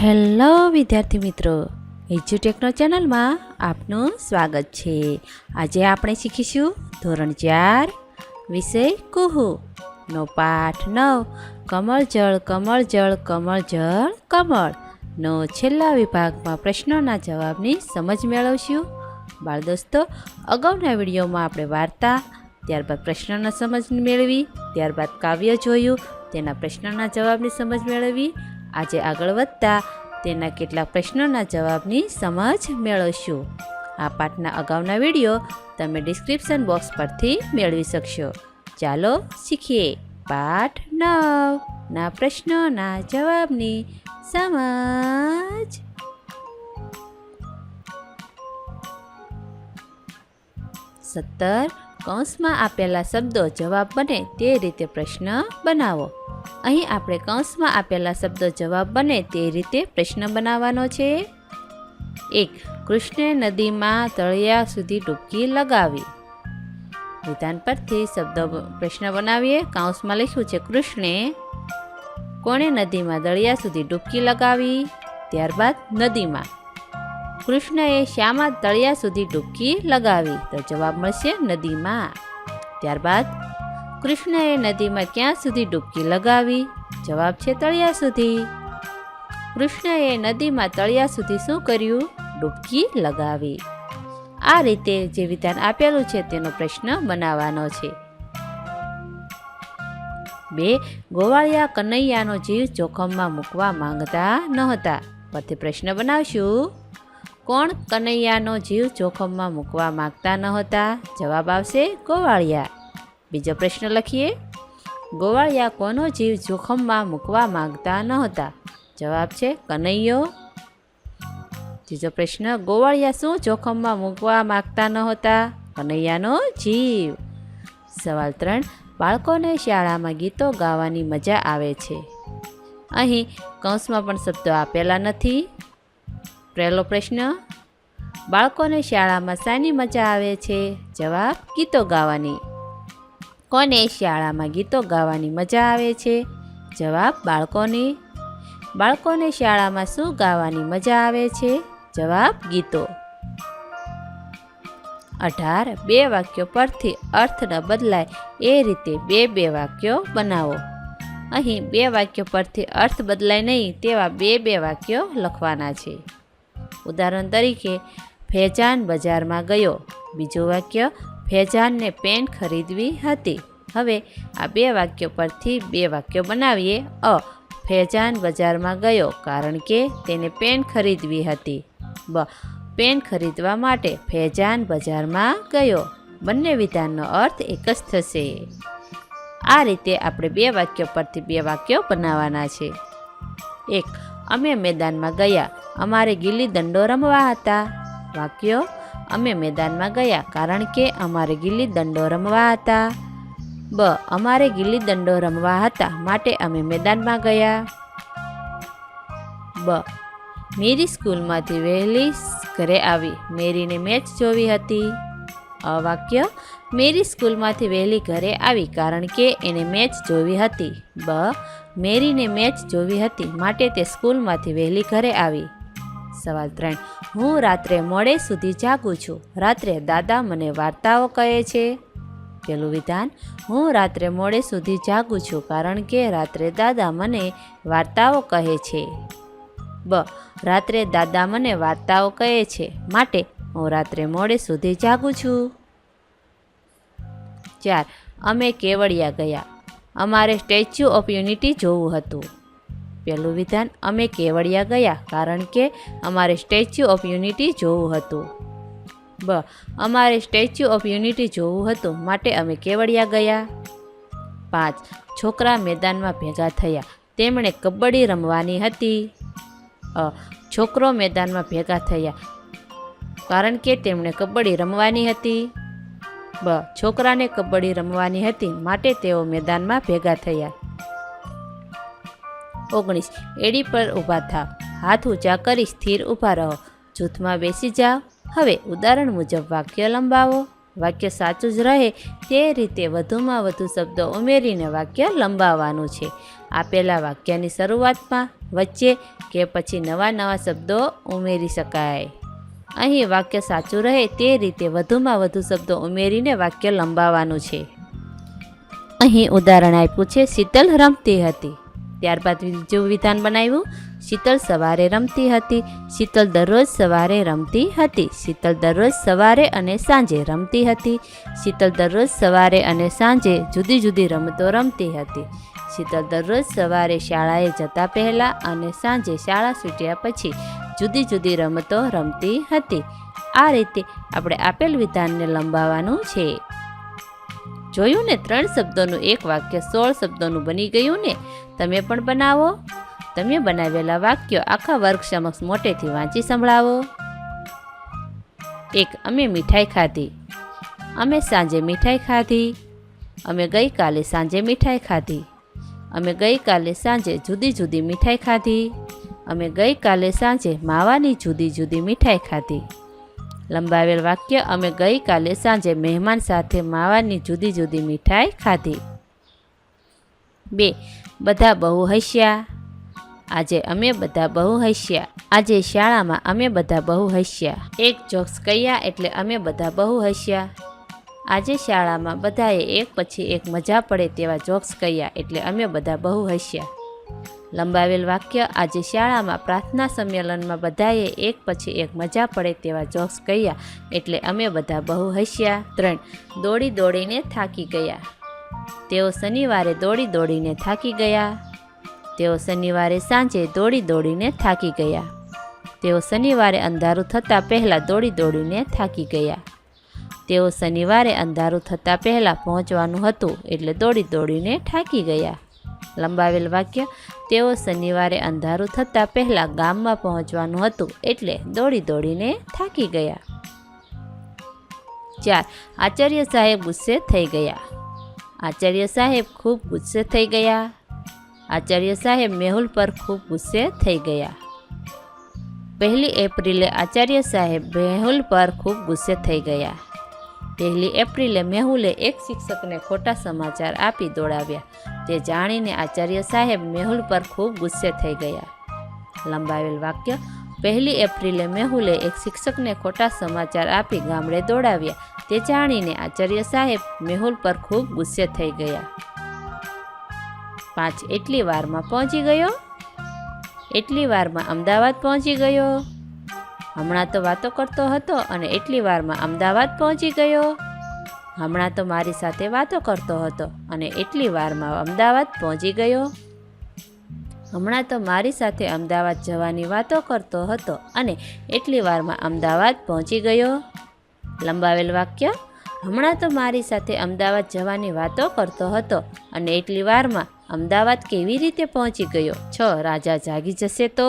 Hello વિદ્યાર્થી મિત્રો એજ્યુટેકનો ચેનલમાં આપનું સ્વાગત છે. આજે આપણે શીખીશું ધોરણ ચાર, વિષય કુહુ. નો પાઠ નવ, કમળ જળ કમળ જળ કમળ જળ, કમળ. નો છેલ્લા વિભાગમાં પ્રશ્નોના જવાબની સમજ મેળવશું. બાળ દોસ્તો, અગાઉના વિડીયોમાં આપણે વાર્તા, ત્યારબાદ પ્રશ્નના સમજ મેળવી, ત્યારબાદ કાવ્ય જોયું, તેના પ્રશ્નના જવાબની સમજ મેળવી આજે આગળ વધતા તેના કેટલાક પ્રશ્નોના જવાબની સમજ મેળવશું. આ પાઠના અગાઉના વીડિયો તમે ડિસ્ક્રિપ્શન બોક્સ પરથી મેળવી શકશો. ચાલો શીખીએ પાઠ નવ ના પ્રશ્નોના જવાબની સમજ. સત્તર કૌંસમાં આપેલા શબ્દો જવાબ બને તે રીતે પ્રશ્ન બનાવો. અહીં આપણે કૌંસમાં આપેલા શબ્દો જવાબ બને તે રીતે પ્રશ્ન બનાવવાનો છે. એક, કૃષ્ણે નદીમાં તળિયા સુધી ડૂબકી લગાવી. વિધાન પરથી શબ્દો પ્રશ્ન બનાવીએ. કૌંસમાં લખ્યું છે, કૃષ્ણે કોણે નદીમાં દળિયા સુધી ડૂબકી લગાવી? ત્યારબાદ નદીમાં. કૃષ્ણએ શ્યામાં તળિયા સુધી ડૂબકી લગાવી? તો જવાબ મળશે નદીમાં. ત્યારબાદ કૃષ્ણએ નદીમાં ક્યાં સુધી ડૂબકી લગાવી? જવાબ છે તળિયા સુધી. કૃષ્ણએ નદીમાં તળિયા સુધી શું કર્યું? ડૂબકી લગાવી. આ રીતે જે વિધાન આપેલું છે તેનો પ્રશ્ન બનાવવાનો છે. બે, ગોવાળિયા કનૈયાનો જીવ જોખમમાં મૂકવા માંગતા નહોતા. પરથી પ્રશ્ન બનાવશું. કોણ કનૈયાનો જીવ જોખમમાં મૂકવા માંગતા નહોતા? જવાબ આવશે ગોવાળિયા. બીજો પ્રશ્ન લખીએ. ગોવાળિયા કોનો જીવ જોખમમાં મૂકવા માંગતા નહોતા? જવાબ છે કનૈયો. ત્રીજો પ્રશ્ન, ગોવાળિયા શું જોખમમાં મૂકવા માંગતા નહોતા? કનૈયાનો જીવ. સવાલ ત્રણ, બાળકોને શાળામાં ગીતો ગાવાની મજા આવે છે? અહીં કૌંસમાં પણ શબ્દો આપેલા નથી. પહેલો પ્રશ્ન, બાળકોને શાળામાં શાની મજા આવે છે? જવાબ, ગીતો ગાવાની. કોને શાળામાં ગીતો ગાવાની મજા આવે છે? જવાબ બાળકોને. બાળકોને શાળામાં શું ગાવાની મજા આવે છે? જવાબ ગીતો. અઢાર, બે વાક્યો પરથી અર્થ ન બદલાય એ રીતે બે બે વાક્યો બનાવો. અહીં બે વાક્યો પરથી અર્થ બદલાય નહીં તેવા બે બે વાક્યો લખવાના છે. ઉદાહરણ તરીકે, ફેજાન બજારમાં ગયો. બીજું વાક્ય ફેજાનને પેન ખરીદવી હતી. હવે આ બે વાક્યો પરથી બે વાક્યો બનાવીએ. અ ફેજાન બજારમાં ગયો કારણ કે તેને પેન ખરીદવી હતી. બ પેન ખરીદવા માટે ફેજાન બજારમાં ગયો. બંને વિધાનનો અર્થ એક જ થશે. આ રીતે આપણે બે વાક્યો પરથી બે વાક્યો બનાવવાના છે. એક, અમે મેદાનમાં ગયા. અમારે ગીલી દંડો રમવા હતા. વાક્યો અમે મેદાનમાં ગયા કારણ કે અમારે ગિલ્લી દંડો રમવા હતા. બ, અમારે ગિલ્લી દંડો રમવા હતા માટે અમે મેદાનમાં ગયા. બ, મેરી સ્કૂલમાંથી વહેલી ઘરે આવી. મેરીને મેચ જોવી હતી. અ, વાક્ય, મેરી સ્કૂલમાંથી વહેલી ઘરે આવી કારણ કે એને મેચ જોવી હતી. બ, મેરીને મેચ જોવી હતી માટે તે સ્કૂલમાંથી વહેલી ઘરે આવી. સવાલ ત્રણ. હું રાત્રે મોડે સુધી જાગું છું. રાત્રે દાદા મને વાર્તાઓ કહે છે. પેલું વિધાન, હું રાત્રે મોડે સુધી જાગું છું કારણ કે રાત્રે દાદા મને વાર્તાઓ કહે છે. બ. રાત્રે દાદા મને વાર્તાઓ કહે છે માટે હું રાત્રે મોડે સુધી જાગું છું. ચાર. અમે કેવડિયા ગયા. અમારે સ્ટેચ્યુ ઓફ યુનિટી જોવું હતું. પહેલું વિધાન અમે કેવડિયા ગયા કારણ કે અમારે સ્ટેચ્યુ ઓફ યુનિટી જોવું હતું. બ, અમારે સ્ટેચ્યુ ઓફ યુનિટી જોવું હતું, માટે અમે કેવડિયા ગયા. પાંચ, છોકરા મેદાનમાં ભેગા થયા, તેમણે કબડ્ડી રમવાની હતી. અ, છોકરો મેદાનમાં ભેગા થયા, કારણ કે તેમણે કબડ્ડી રમવાની હતી. બ, છોકરાને કબડ્ડી રમવાની હતી, માટે તેઓ મેદાનમાં ભેગા થયા. ઓગણીસ. એડી પર ઊભા થાવ હાથ ઊંચા કરી સ્થિર ઊભા રહો. જૂથમાં બેસી જાઓ. હવે ઉદાહરણ મુજબ વાક્ય લંબાવો. વાક્ય સાચું જ રહે તે રીતે વધુમાં વધુ શબ્દો ઉમેરીને વાક્ય લંબાવવાનું છે. આપેલા વાક્યની શરૂઆતમાં, વચ્ચે કે પછી નવા નવા શબ્દો ઉમેરી શકાય. અહીં વાક્ય સાચું રહે તે રીતે વધુમાં વધુ શબ્દો ઉમેરીને વાક્ય લંબાવવાનું છે. અહીં ઉદાહરણ આપ્યું છે, શીતલ રમતી હતી. ત્યારબાદ બીજું વિધાન બનાવ્યું. શીતલ સવારે રમતી હતી. શીતલ દરરોજ સવારે રમતી હતી. શીતલ દરરોજ સવારે અને સાંજે રમતી હતી. શીતલ દરરોજ સવારે અને સાંજે જુદી જુદી રમતો રમતી હતી. શીતલ દરરોજ સવારે શાળાએ જતા પહેલાં અને સાંજે શાળા છૂટ્યા પછી જુદી જુદી રમતો રમતી હતી. આ રીતે આપણે આપેલ વિધાનને લંબાવવાનું છે. જોયું ને ત્રણ શબ્દોનું એક વાક્ય સોળ શબ્દોનું બની ગયું ને? તમે પણ બનાવો. તમે બનાવેલા વાક્યો આખા વર્ગ સમક્ષ મોટેથી વાંચી સંભળાવો. એક, અમે મીઠાઈ ખાધી. અમે સાંજે મીઠાઈ ખાધી. અમે ગઈકાલે સાંજે મીઠાઈ ખાધી. અમે ગઈકાલે સાંજે જુદી જુદી મીઠાઈ ખાધી. અમે ગઈકાલે સાંજે માવાની જુદી જુદી મીઠાઈ ખાધી. લંબાવેલ વાક્ય, અમે ગઈકાલે સાંજે મહેમાન સાથે માવાની જુદી જુદી મીઠાઈ ખાધી. બે બધા બહુ હસ્યા. આજે અમે બધા બહુ હસ્યા. આજે શાળામાં અમે બધા બહુ હસ્યા. એક જોક્સ કહ્યા એટલે અમે બધા બહુ હસ્યા. આજે શાળામાં બધાએ એક પછી એક મજા પડે તેવા જોક્સ કહ્યા એટલે અમે બધા બહુ હસ્યા. લંબાવેલ વાક્ય, આજે શાળામાં પ્રાર્થના સંમેલનમાં બધાએ એક પછી એક મજા પડે તેવા જોક્સ કહ્યા એટલે અમે બધા બહુ હસ્યા. ત્રણ, દોડી દોડીને થાકી ગયા. તેઓ શનિવારે દોડી દોડીને થાકી ગયા. તેઓ શનિવારે સાંજે દોડી દોડીને થાકી ગયા. તેઓ શનિવારે અંધારું થતાં પહેલાં દોડી દોડીને થાકી ગયા. તેઓ શનિવારે અંધારું થતાં પહેલાં પહોંચવાનું હતું એટલે દોડી દોડીને થાકી ગયા. લંબાવેલ વાક્ય, તેઓ શનિવારે અંધારું થતાં પહેલાં ગામમાં પહોંચવાનું હતું એટલે દોડી દોડીને થાકી ગયા. ચાર. આચાર્ય સાહેબ ગુસ્સે થઈ ગયા. આચાર્ય સાહેબ ખૂબ ગુસ્સે થઈ ગયા. આચાર્ય સાહેબ મેહુલ પર ખૂબ ગુસ્સે થઈ ગયા. પહેલી એપ્રિલે આચાર્ય સાહેબ મેહુલ પર ખૂબ ગુસ્સે થઈ ગયા. પહેલી એપ્રિલે મેહુલે એક શિક્ષકને ખોટા સમાચાર આપી દોડાવ્યા. તે જાણીને આચાર્ય સાહેબ મેહુલ પર ખૂબ ગુસ્સે થઈ ગયા. લંબાવેલ વાક્ય પહેલી એપ્રિલે મેહુલે એક શિક્ષકને ખોટા સમાચાર આપી ગામડે દોડાવ્યા. તે જાણીને આચાર્ય સાહેબ મેહુલ પર ખૂબ ગુસ્સે થઈ ગયા. પાંચ એટલી વારમાં પહોંચી ગયો? એટલી વારમાં અમદાવાદ પહોંચી ગયો? હમણાં તો વાતો કરતો હતો અને એટલી વારમાં અમદાવાદ પહોંચી ગયો? હમણાં તો મારી સાથે વાતો કરતો હતો અને એટલી વારમાં અમદાવાદ પહોંચી ગયો? હમણાં તો મારી સાથે અમદાવાદ જવાની વાતો કરતો હતો અને એટલી વારમાં અમદાવાદ પહોંચી ગયો. લંબાવેલ વાક્ય, હમણાં તો મારી સાથે અમદાવાદ જવાની વાતો કરતો હતો અને એટલી વારમાં અમદાવાદ કેવી રીતે પહોંચી ગયો? છ, રાજા જાગી જશે તો?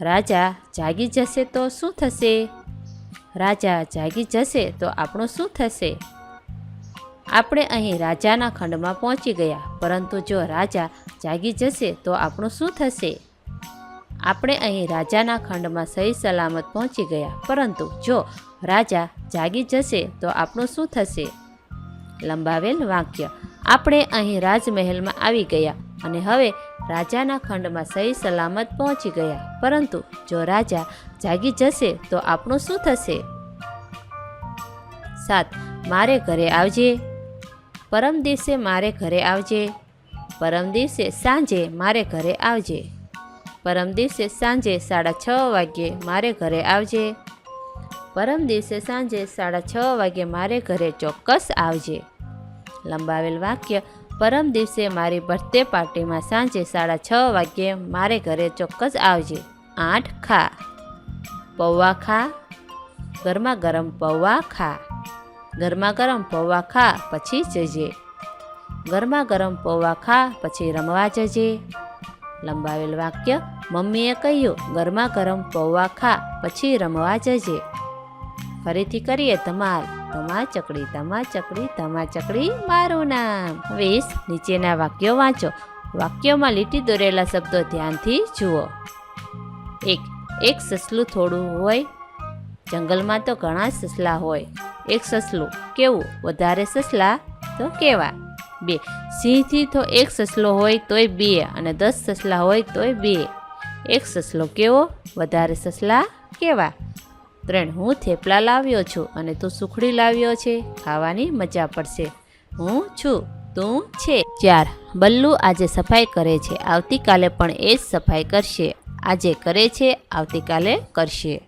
રાજા જાગી જશે તો શું થશે? રાજા જાગી જશે તો આપણું શું થશે? આપણે અહીં રાજાના ખંડમાં પહોંચી ગયા, પરંતુ જો રાજા જાગી જશે તો આપણું શું થશે? આપણે અહીં રાજાના ખંડમાં સહી સલામત પહોંચી ગયા. પરંતુ જો રાજા જાગી જશે તો આપણું શું થશે? લંબાવેલ વાક્ય. આપણે અહીં રાજમહેલમાં આવી ગયા અને હવે રાજાના ખંડમાં સહી સલામત પહોંચી ગયા. પરંતુ જો રાજા જાગી જશે તો આપણું શું થશે? સાત. મારે ઘરે આવજે. પરમ દિવસે મારે ઘરે આવજે. પરમ દિવસે સાંજે મારે ઘરે આવજે. પરમ દિવસે સાંજે સાડા છ વાગ્યે મારે ઘરે આવજે. પરમ દિવસે સાંજે સાડા છ વાગ્યે મારે ઘરે ચોક્કસ આવજે. લંબાવેલ વાક્ય, પરમ દિવસે મારી બર્થડે પાર્ટીમાં સાંજે સાડા છ વાગ્યે મારે ઘરે ચોક્કસ આવજે. આઠ ખા. પૌવા ખા. ગરમા ગરમ પૌવા ખા. ગરમા ગરમ પૌવા ખા, પછી જજે. ગરમા ગરમ પૌવા ખા, પછી રમવા જજે. લંબાવેલ વાક્ય, મમ્મીએ કહ્યું ગરમા ગરમ પૌવા ખા, પછી રમવા જજે. ફરીથી કરીએ ધમાલ તમા ચકડી તમા ચકડી તમા ચકડી, મારું નામ. વીસ, નીચેના વાક્યો વાંચો. વાક્યોમાં લીટી દોરેલા શબ્દો ધ્યાનથી જુઓ. એક એક સસલું થોડું હોય. જંગલમાં તો ઘણા સસલા હોય. એક સસલું કેવું? વધારે સસલા તો કેવા? બે. સિંહથી તો એક સસલો હોય તોય બે અને દસ સસલા હોય તોય બે. એક સસલો કેવો? વધારે સસલા કેવા? ત્રણ. હું થેપલા લાવ્યો છું અને તું સુખડી લાવ્યો છે. ખાવાની મજા પડશે. હું છું. તું છે. ચાર. બલ્લુ આજે સફાઈ કરે છે. આવતીકાલે પણ એ જ સફાઈ કરશે. આજે કરે છે. આવતીકાલે કરશે.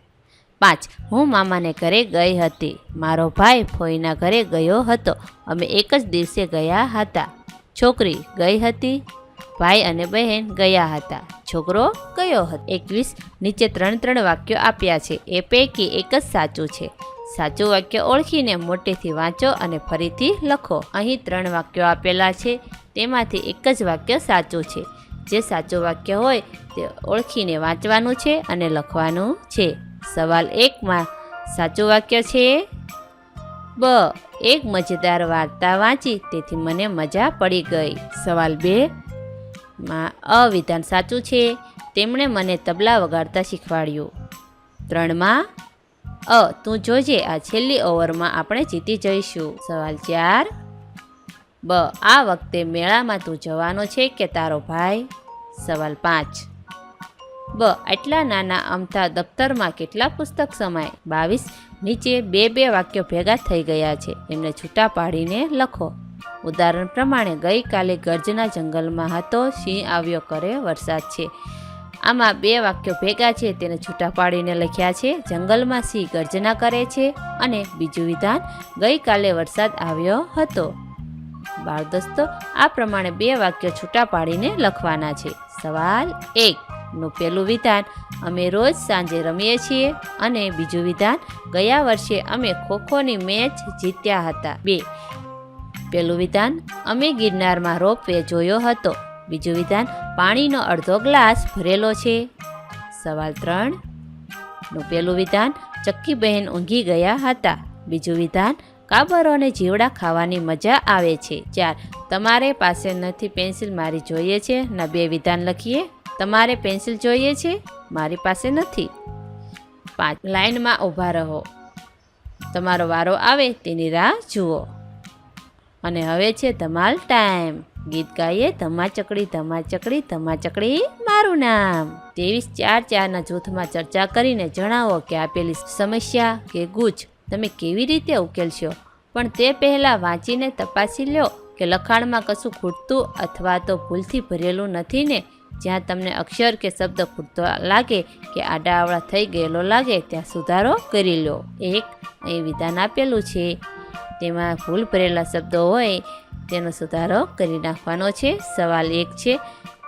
પાંચ હું મામાને ઘરે ગઈ હતી. મારો ભાઈ ફોઈના ઘરે ગયો હતો. અમે એક જ દિવસે ગયા હતા. છોકરી ગઈ હતી, ભાઈ અને બહેન ગયા હતા. છોકરો ગયો હતો. એકવીસ નીચે ત્રણ ત્રણ વાક્યો આપ્યા છે. એ પૈકી એક જ સાચું છે. સાચું વાક્ય ઓળખીને મોટેથી વાંચો અને ફરીથી લખો. અહીં ત્રણ વાક્યો આપેલા છે. તેમાંથી એક જ વાક્ય સાચું છે. જે સાચું વાક્ય હોય તે ઓળખીને વાંચવાનું છે અને લખવાનું છે. સવાલ એકમાં સાચું વાક્ય છે? બ, એક મજેદાર વાર્તા વાંચી, તેથી મને મજા પડી ગઈ. સવાલ બે, માં અવિધાન સાચું છે? તેમણે મને તબલા વગાડતા શીખવાડ્યું. ત્રણમાં અ, તું જોજે, આ છેલ્લી ઓવરમાં આપણે જીતી જઈશું. સવાલ ચાર, બ, આ વખતે મેળામાં તું જવાનો છે કે તારો ભાઈ? સવાલ પાંચ બ, આટલા નાના અમથા દફતરમાં કેટલા પુસ્તક સમાય? બાવીસ. નીચે બે બે વાક્યો ભેગા થઈ ગયા છે. એમને છૂટા પાડીને લખો. ઉદાહરણ પ્રમાણે, ગઈકાલે ગર્જના જંગલમાં હતો, સિંહ આવ્યો કરે, વરસાદ છે. આમાં બે વાક્યો ભેગા છે, તેને છૂટા પાડીને લખ્યા છે. જંગલમાં સિંહ ગર્જના કરે છે અને બીજું વિધાન, ગઈકાલે વરસાદ આવ્યો હતો. બાળ દોસ્તો આ પ્રમાણે બે વાક્યો છૂટા પાડીને લખવાના છે. સવાલ એક. નું પહેલું વિધાન અમે રોજ સાંજે રમીએ છીએ અને બીજું વિધાન ગયા વર્ષે અમે ખોખોની મેચ જીત્યા હતા. બે. પહેલું વિધાન અમે ગિરનારમાં રોપવે જોયો હતો. બીજું વિધાન પાણીનો અડધો ગ્લાસ ભરેલો છે. સવાલ ત્રણ. નું પહેલું વિધાન ચક્કી બહેન ઊંઘી ગયા હતા. બીજું વિધાન કાબરો અને જીવડા ખાવાની મજા આવે છે. ચાર. તમારે પાસે નથી પેન્સિલ મારી જોઈએ છે. ના બે વિધાન લખીએ. તમારે પેન્સિલ જોઈએ છે? મારી પાસે નથી. પાંચ લાઈનમાં ઊભા રહો. તમારો વારો આવે તેની રાહ જુઓ. અને હવે છે ધમાલ ટાઈમ. ગીત ગાઈએ ધમા ચકડી ધમા ચકડી ધમા ચકડી મારું નામ. ત્રેવીસ ચાર ચારના જૂથમાં ચર્ચા કરીને જણાવો કે આપેલી સમસ્યા કે ગુજ તમે કેવી રીતે ઉકેલશો? પણ તે પહેલાં વાંચીને તપાસી લો કે લખાણમાં કશું ખૂટતું અથવા તો ભૂલથી ભરેલું નથી ને જ્યાં તમને અક્ષર કે શબ્દ ખૂટતો લાગે કે આડાઅવળા થઈ ગયેલો લાગે, ત્યાં સુધારો કરી લો. એક, અહીં વિધાન આપેલું છે. તેમાં ભૂલ ભરેલા શબ્દો હોય, તેનો સુધારો કરી નાખવાનો છે. સવાલ એક છે,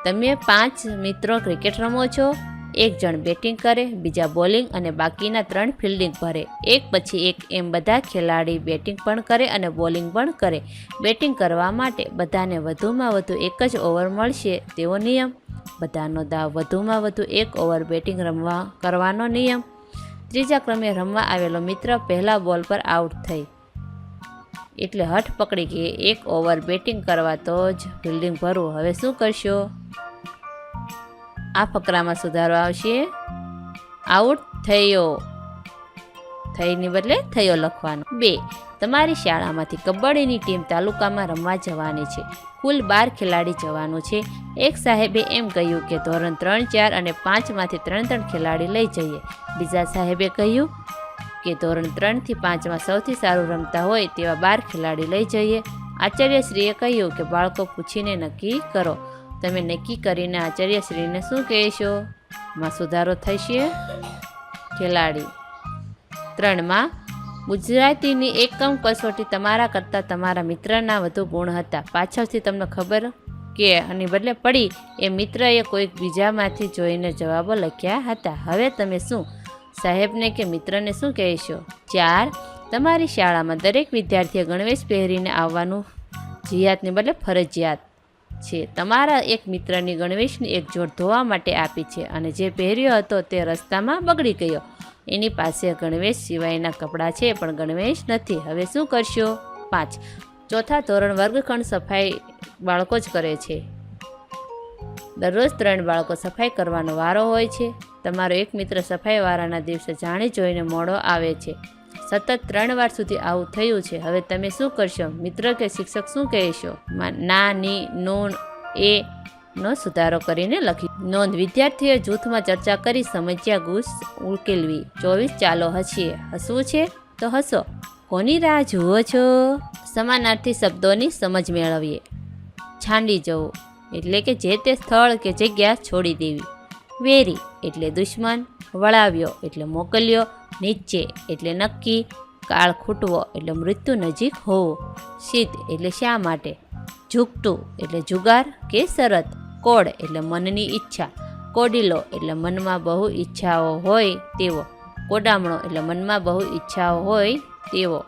તમે પાંચ મિત્રો ક્રિકેટ રમો છો? એક જણ બેટિંગ કરે, બીજા બોલિંગ અને બાકીના ત્રણ ફિલ્ડિંગ ભરે. એક પછી એક એમ બધા ખેલાડી બેટિંગ પણ કરે અને બોલિંગ પણ કરે. બેટિંગ કરવા માટે બધાને વધુમાં વધુ એક જ ઓવર મળશે, તેવો નિયમ. બધાનો દાવ વધુમાં વધુ એક ઓવર બેટિંગ રમવા કરવાનો નિયમ. ત્રીજા ક્રમે રમવા આવેલો મિત્ર પહેલા બોલ પર આઉટ થઈ. એટલે હઠ પકડી કે એક ઓવર બેટિંગ કરવા તો જ ફિલ્ડિંગ ભરવું. હવે શું કરશો? આ ફકરામાં સુધારો આવશે. આઉટ થયો. થઈની બદલે થયો લખવાનો. બે. તમારી શાળામાંથી કબડ્ડીની ટીમ તાલુકામાં રમવા જવાની છે. કુલ બાર ખેલાડી જવાનું છે. એક સાહેબે એમ કહ્યું કે ધોરણ ત્રણ, ચાર અને પાંચમાંથી ત્રણ ત્રણ ખેલાડી લઈ જઈએ. બીજા સાહેબે કહ્યું કે ધોરણ ત્રણથી પાંચમાં સૌથી સારું રમતા હોય તેવા બાર ખેલાડી લઈ જઈએ. આચાર્યશ્રીએ કહ્યું કે બાળકો પૂછીને નક્કી કરો. તમે નક્કી કરીને આચાર્યશ્રીને શું કહેશો? માં સુધારો થશે. ખેલાડી ત્રણમાં ગુજરાતીની એકમ કસોટી તમારા કરતાં તમારા મિત્રના વધુ ગુણ હતા. પાછળથી તમને ખબર કે અને બદલે પડી, એ મિત્રએ કોઈક બીજામાંથી જોઈને જવાબો લખ્યા હતા. હવે તમે શું? સાહેબને કે મિત્રને શું કહેશો? ચાર, તમારી શાળામાં દરેક વિદ્યાર્થીએ ગણવેશ પહેરીને આવવાનું જિયાતને બદલે ફરજિયાત છે. તમારા એક મિત્રની ગણવેશની એક જોડ ધોવા માટે આપી છે અને જે પહેર્યો હતો તે રસ્તામાં બગડી ગયો. એની પાસે ગણવેશ સિવાયના કપડાં છે, પણ ગણવેશ નથી. હવે શું કરશો? પાંચ. ચોથા ધોરણ વર્ગખંડ સફાઈ બાળકો જ કરે છે. દરરોજ ત્રણ બાળકો સફાઈ કરવાનો વારો હોય છે. તમારો એક મિત્ર સફાઈવાળાના દિવસે જાણી જોઈને મોડો આવે છે. સતત ત્રણ વાર સુધી આવું થયું છે. હવે તમે શું કરશો? મિત્ર કે શિક્ષક શું કહેશો? ના, ની નૂન એ નો સુધારો કરીને લખી. નોંધ વિદ્યાર્થીઓએ જૂથમાં ચર્ચા કરી સમસ્યા ગુસ ઉકેલવી. ચોવીસ, ચાલો હસીએ. હસવું છે તો હસો. કોની રાહ જુઓ છો? સમાનાર્થી શબ્દોની સમજ મેળવીએ. છાંડી જવું, એટલે કે જે તે સ્થળ કે જગ્યા છોડી દેવી. વેરી, એટલે દુશ્મન. વળાવ્યો, એટલે મોકલ્યો. નીચે, એટલે નક્કી. કાળ ખૂટવો, એટલે મૃત્યુ નજીક હોવો. શીત, એટલે શા માટે? ઝૂકટું એટલે જુગાર કે શરત. કોડ એટલે મનની ઈચ્છા. કોડીલો એટલે મનમાં બહુ ઈચ્છાઓ હોય તેવો. કોડામણો એટલે મનમાં બહુ ઈચ્છાઓ હોય તેવો.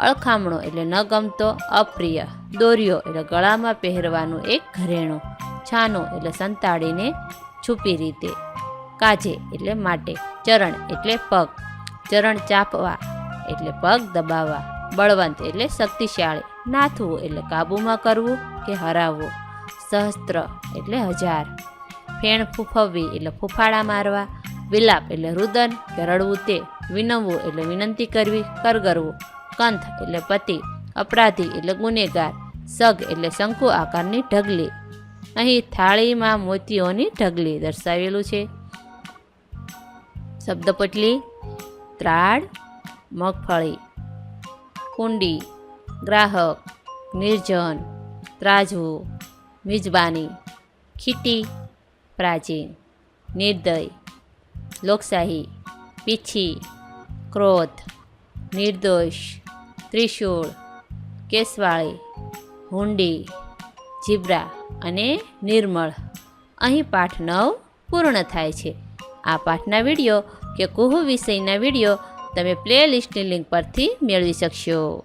અળખામણો એટલે ન ગમતો, અપ્રિય. દોર્યો એટલે ગળામાં પહેરવાનું એક ઘરેણું. છાનો એટલે સંતાડીને છુપી રીતે. કાજે એટલે માટે. ચરણ એટલે પગ. ચરણ ચાપવા એટલે પગ દબાવવા. બળવંત એટલે શક્તિશાળી. નાથવું એટલે કાબૂમાં કરવું કે હરાવવું? સહસ્ત્ર એટલે હજાર. ફેણ ફૂફવવી એટલે ફૂફાડા મારવા. વિલાપ એટલે રુદન કે રડવું તે. વિનવવું એટલે વિનંતી કરવી, કરગરવું. કંથ એટલે પતિ. અપરાધી એટલે ગુનેગાર. સગ એટલે શંકુ આકારની ઢગલી. અહીં થાળીમાં મોતીઓની ઢગલી દર્શાવેલું છે. શબ્દપટલી. ત્રાડ મગફળી. કુંડી. ગ્રાહક, નિર્જન ત્રાજવું મિજબાની, ખીટી, પ્રાચીન, નિર્દય, લોકશાહી, પીછી, ક્રોધ, નિર્દોષ, ત્રિશૂળ, કેસવાળી, હુંડી, જીબ્રા અને નિર્મળ. અહીં પાઠ નવ પૂર્ણ થાય છે. આ પાઠના વીડિયો કે કુહુ વિષયના વીડિયો તમે પ્લે લિસ્ટની લિંક પરથી મેળવી શકશો.